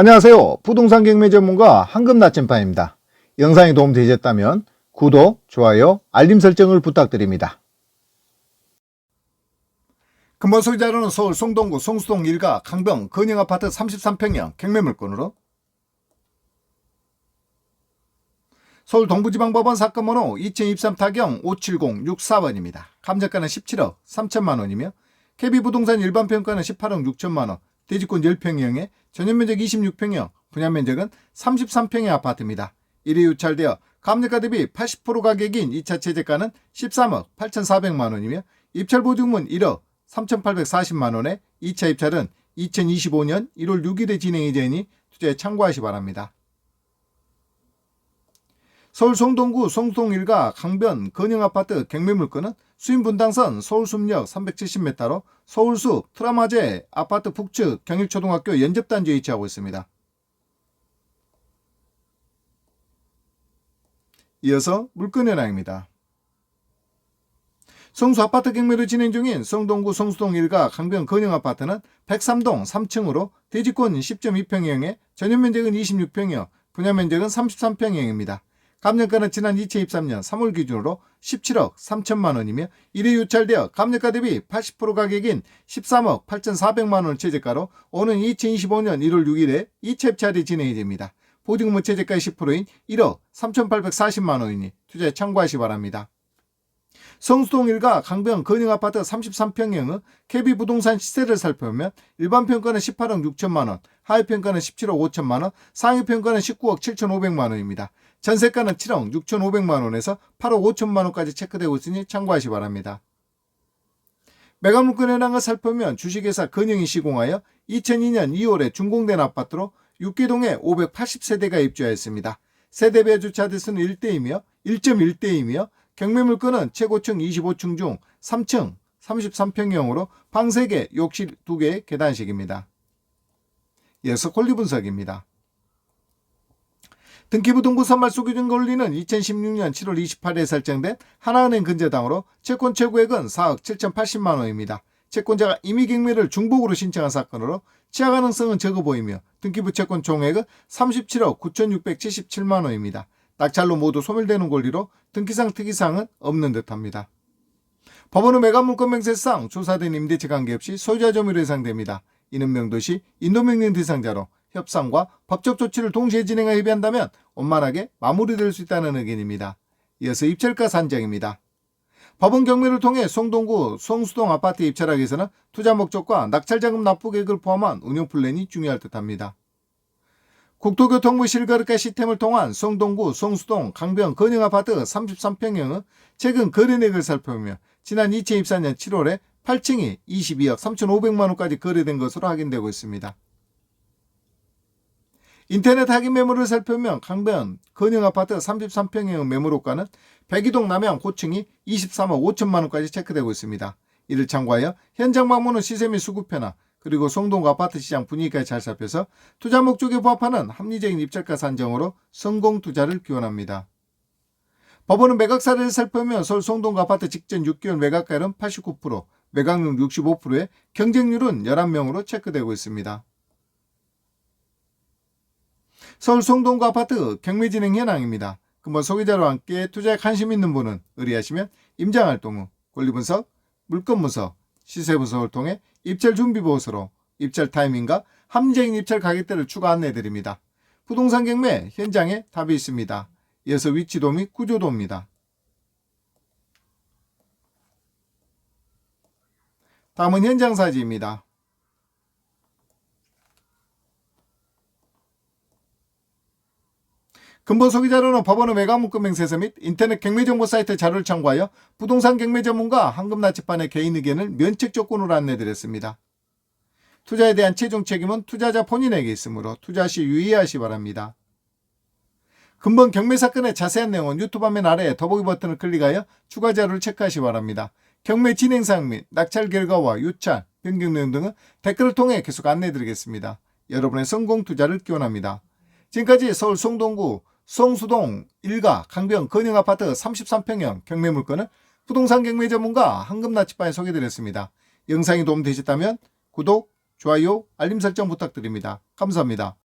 안녕하세요. 부동산 경매 전문가 황금 나침반입니다. 영상이 도움되셨다면 구독, 좋아요, 알림 설정을 부탁드립니다. 근본 소유자로는 서울 송동구 송수동 일가 강병 건영아파트 33평형 경매 물건으로 서울 동부지방법원 사건 번호 2023 타경 57064번입니다. 감정가는 17억 3천만 원이며 KB부동산 일반 평가는 18억 6천만 원, 대지권 10평형에 전용면적 26평형, 분양면적은 33평의 아파트입니다. 1회 유찰되어 감정가 대비 80% 가격인 2차 최저가는 13억 8,400만 원이며 입찰 보증문 1억 3,840만 원에 2차 입찰은 2025년 1월 6일에 진행이 되니 투자에 참고하시 바랍니다. 서울 송동구 송수동 일가 강변 건영아파트 경매물건은 수인분당선 서울숲역 370m로 서울숲 트라마제 아파트 북측 경일초등학교 연접단지에 위치하고 있습니다. 이어서 물건 현황입니다. 성수 아파트 경매로 진행 중인 성동구 성수동 일가 강변 건영 아파트는 103동 3층으로 대지권 10.2평형에 전용면적은 26평형, 분양면적은 33평형입니다. 감정가는 지난 2023년 3월 기준으로 17억 3천만 원이며 1회 유찰되어 감정가 대비 80% 가격인 13억 8,400만 원 최저가로 오는 2025년 1월 6일에 2차 입찰이 진행이 됩니다. 보증금 최저가의 10%인 1억 3,840만 원이니 투자에 참고하시 기 바랍니다. 성수동 일가 강변 건영아파트 33평형의 KB부동산 시세를 살펴보면 일반 평가는 18억 6천만 원, 하위 평가는 17억 5천만 원, 상위 평가는 19억 7,500만 원입니다. 전세가는 7억 6,500만 원에서 8억 5천만 원까지 체크되고 있으니 참고하시 기 바랍니다. 매각물건 현황을 살펴보면 주식회사 건영이 시공하여 2002년 2월에 준공된 아파트로 6개동에 580세대가 입주하였습니다. 세대별 주차 대수는 1대이며 1.1대이며 경매물건은 최고층 25층 중 3층 33평형으로 방 3개, 욕실 2개, 계단식입니다. 이어서 권리 분석입니다. 등기부등본 선발 소규준 권리는 2016년 7월 28일에 설정된 하나은행 근저당으로 채권 최고액은 4억 7,080만 원입니다. 채권자가 임의 경매를 중복으로 신청한 사건으로 취하 가능성은 적어 보이며 등기부 채권 총액은 37억 9,677만 원입니다. 낙찰로 모두 소멸되는 권리로 등기상 특이사항은 없는 듯합니다. 법원은 매각물건 명세상 조사된 임대차 관계없이 소유자 점유로 예상됩니다. 이는 명도시 인도명령 대상자로 협상과 법적 조치를 동시에 진행하 협의한다면 원만하게 마무리될 수 있다는 의견입니다. 이어서 입찰가 산정입니다. 법원 경매를 통해 송동구 송수동 아파트 입찰하기 위해서는 투자 목적과 낙찰자금 납부 계획을 포함한 운영 플랜이 중요할 듯합니다. 국토교통부 실거래가 시스템을 통한 송동구 송수동 강변 건영 아파트 33평형은 최근 거래액을 살펴보며 지난 2024년 7월에 8층이 22억 3,500만 원까지 거래된 것으로 확인되고 있습니다. 인터넷 확인 매물을 살펴보면 강변 건영 아파트 33평형 매물호가는 백이동 남양 고층이 23억 5천만 원까지 체크되고 있습니다. 이를 참고하여 현장 방문은 시세 및 수급 변화 그리고 송동 아파트 시장 분위기까지 잘 살펴서 투자 목적에 부합하는 합리적인 입찰가 산정으로 성공 투자를 기원합니다. 법원은 매각 사례를 살펴보면 서울 송동 아파트 직전 6개월 매각가율은 89%, 매각률 65%에 경쟁률은 11명으로 체크되고 있습니다. 서울 송동구 아파트 경매 진행 현황입니다. 근본 소개자와 함께 투자에 관심 있는 분은 의뢰하시면 임장활동 후 권리분석, 물건분석, 시세분석을 통해 입찰 준비 보고서로 입찰 타이밍과 합리적인 입찰 가격대를 추가 안내드립니다. 부동산 경매 현장에 답이 있습니다. 이어서 위치도 및 구조도입니다. 다음은 현장 사진입니다. 근본 소비자로는 법원의 매각문건 명세서 및 인터넷 경매정보 사이트 자료를 참고하여 부동산 경매 전문가 황금나치판의 개인 의견을 면책 조건으로 안내드렸습니다. 투자에 대한 최종 책임은 투자자 본인에게 있으므로 투자 시 유의하시 바랍니다. 근본 경매 사건의 자세한 내용은 유튜브 화면 아래 더보기 버튼을 클릭하여 추가 자료를 체크하시 기 바랍니다. 경매 진행 사항 및 낙찰 결과와 유찰, 변경 내용 등은 댓글을 통해 계속 안내드리겠습니다. 여러분의 성공 투자를 기원합니다. 지금까지 서울 송동구 송수동 일가 강변 건영아파트 33평형 경매 물건을 부동산 경매 전문가 황금나치바에 소개드렸습니다. 영상이 도움되셨다면 구독, 좋아요, 알림 설정 부탁드립니다. 감사합니다.